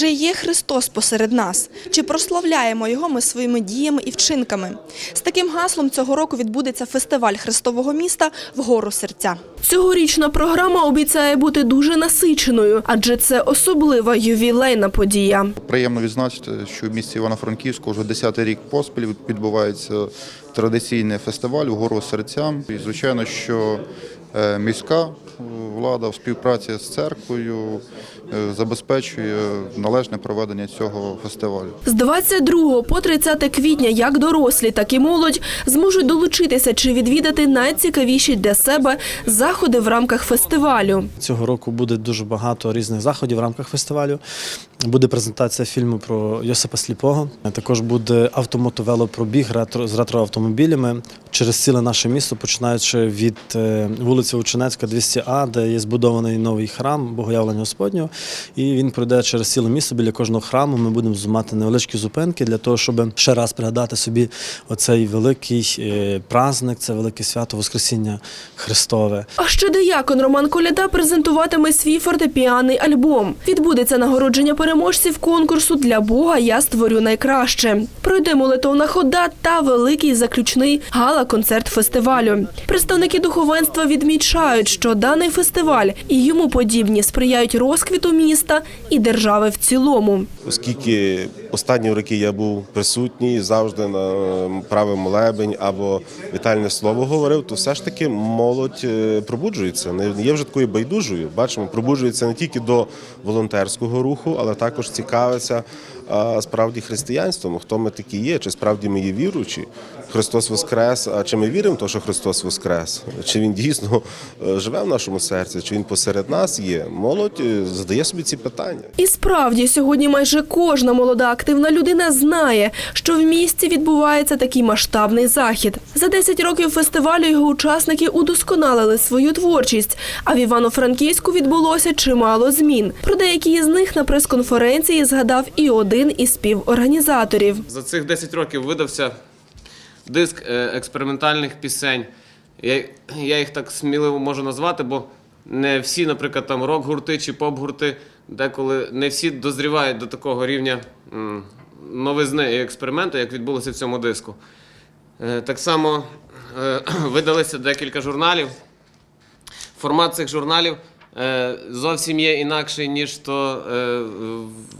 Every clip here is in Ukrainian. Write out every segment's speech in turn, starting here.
Чи є Христос посеред нас? Чи прославляємо його ми своїми діями і вчинками? З таким гаслом цього року відбудеться фестиваль Христового міста вгору серця. Цьогорічна програма обіцяє бути дуже насиченою, адже це особлива ювілейна подія. Приємно відзначити, що в місті Івано-Франківську вже 10-й рік поспіль відбувається традиційний фестиваль «Вгору серцям. І звичайно, що міська влада в співпраці з церквою е, забезпечує належне проведення цього фестивалю. З 22 по 30 квітня як дорослі, так і молодь зможуть долучитися чи відвідати найцікавіші для себе заходи в рамках фестивалю. Цього року буде дуже багато різних заходів в рамках фестивалю. Буде презентація фільму про Йосипа Сліпого. Також буде автомотовелопробіг ретро з ретроавтомобілями через ціле наше місто, починаючи від е, вулиці Ученецька, 200А, де є збудований новий храм Богоявлення Господнього. І він пройде через ціле місто біля кожного храму. Ми будемо мати невеличкі зупинки для того, щоб ще раз пригадати собі оцей великий е, праздник, це велике свято Воскресіння Христове. А ще деякон Роман Коляда презентуватиме свій фортепіаний альбом. Відбудеться нагородження переможців конкурсу для Бога я створю найкраще. Пройде молитовна хода та великий заключний гала-концерт фестивалю. Представники духовенства відмічають, що даний фестиваль і йому подібні сприяють розквіту міста і держави в цілому. Оскільки останні роки я був присутній завжди на е, правий молебень або вітальне слово говорив, то все ж таки молодь е, пробуджується. Не є вже такою байдужою. Бачимо, пробуджується не тільки до волонтерського руху, але також цікавиться справді християнством. Хто ми такі є? Чи справді ми є віруючі? Христос Воскрес. А чи ми віримо в те, що Христос Воскрес? Чи він дійсно е, живе в нашому серці? Чи він посеред нас є? Молодь е, задає собі ці питання. І справді сьогодні майже кожна молода активна людина знає, що в місті відбувається такий масштабний захід. За 10 років фестивалю його учасники удосконалили свою творчість. А в Івано-Франківську відбулося чимало змін. Про деякі з них на прес-конференції згадав і один із співорганізаторів. За цих 10 років видався диск е, експериментальних пісень. Я, я їх так сміливо можу назвати, бо не всі, наприклад, там рок-гурти чи поп-гурти, деколи не всі дозрівають до такого рівня новизни і експерименту, як відбулося в цьому диску. Е, Так само е, видалися декілька журналів. Формат цих журналів е, зовсім є інакший, ніж то,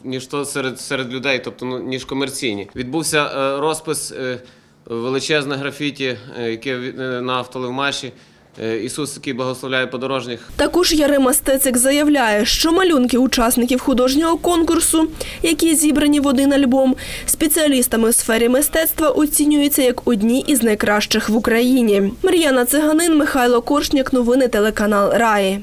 ніж то серед, серед людей, тобто ну, ніж комерційні. Відбувся розпис величезне графіті, яке на автолевмаші. Е, Ісус, який благословляє подорожніх. Також Ярема Стецик заявляє, що малюнки учасників художнього конкурсу, які зібрані в один альбом, спеціалістами у сфері мистецтва оцінюються як одні із найкращих в Україні. Мар'яна Циганин, Михайло Коршняк, новини телеканал Раї.